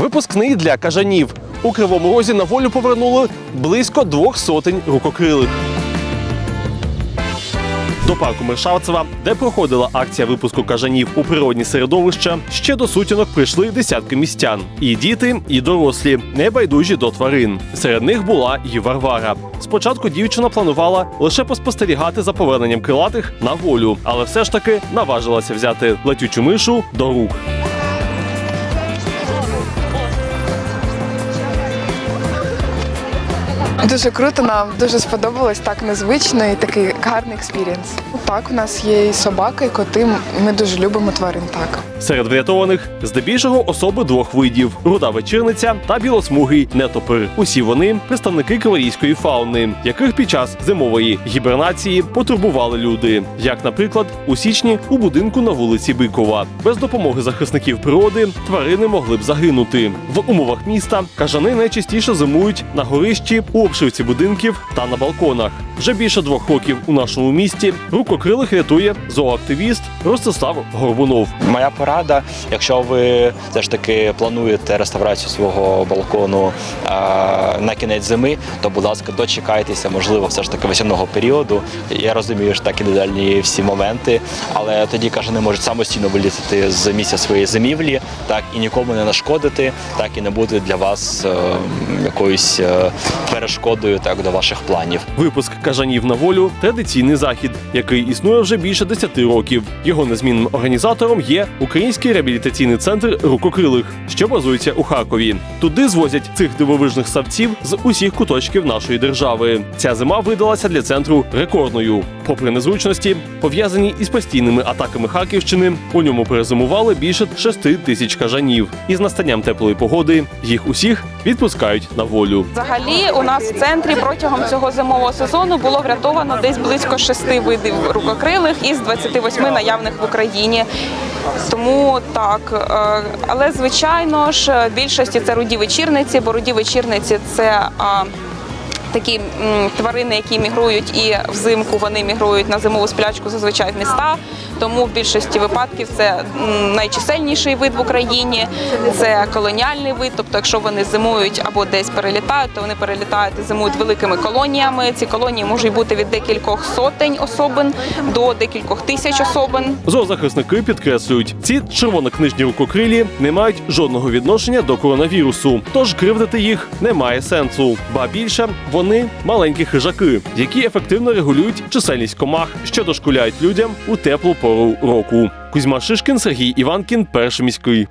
Випускний для кажанів. У Кривому Розі на волю повернули близько двох сотень рукокрилих. До парку Мершавцева, де проходила акція випуску кажанів у природні середовища, ще до сутінок прийшли десятки містян. І діти, і дорослі, небайдужі до тварин. Серед них була і Варвара. Спочатку дівчина планувала лише поспостерігати за поверненням крилатих на волю, але все ж таки наважилася взяти летючу мишу до рук. Дуже круто, нам дуже сподобалось, так незвично і такий гарний експірієнс. Так, у нас є і собака, і коти. Ми дуже любимо тварин. Так. Серед врятованих здебільшого особи двох видів: руда вечірниця та білосмугий нетопир. Усі вони представники кавалійської фауни, яких під час зимової гібернації потурбували люди. Як, наприклад, у січні у будинку на вулиці Бикова. Без допомоги захисників природи тварини могли б загинути. В умовах міста кажани найчастіше зимують на горищі, у обшивці будинків та на балконах. Вже більше двох років у нашому місті рукокрилих рятує зооактивіст Ростислав Горбунов. Моя порада, якщо ви все ж таки плануєте реставрацію свого балкону е, на кінець зими, то будь ласка, дочекайтеся, можливо, все ж таки весняного періоду. Я розумію, що так індивідуальні всі моменти, але тоді каже, не можуть самостійно вилізти з місця своєї зимівлі, так і нікому не нашкодити, так і не бути для вас е, якоюсь е, перешкодою так до ваших планів. Випуск кажанів на волю традиційний захід, який існує вже більше 10 років. Його незмінним організатором є Український реабілітаційний центр рукокрилих, що базується у Харкові. Туди звозять цих дивовижних савців з усіх куточків нашої держави. Ця зима видалася для центру рекордною. Попри незручності, пов'язані із постійними атаками Харківщини, у ньому перезимували більше 6 тисяч кажанів. І з настанням теплої погоди їх усіх відпускають на волю. Взагалі, у нас в центрі протягом цього зимового сезону було врятовано десь близько шести видів рукокрилих із 28 наявних в Україні. Тому так, е, але звичайно ж, більшості це руді вечірниці, бо руді вечірниці це. Такі тварини, які мігрують і взимку вони мігрують на зимову сплячку зазвичай в міста. Тому в більшості випадків це найчисельніший вид в Україні, це колоніальний вид. Тобто, якщо вони зимують або десь перелітають, то вони перелітають і зимують великими колоніями. Ці колонії можуть бути від декількох сотень особин до декількох тисяч особин. Зоозахисники підкреслюють, ці червонокнижні рукокрилі не мають жодного відношення до коронавірусу, тож кривдити їх немає сенсу. Ба більше вони маленькі хижаки, які ефективно регулюють чисельність комах, що дошкуляють людям у теплу року. Кузьма Шишкін, Сергій Іванкін, перший міський.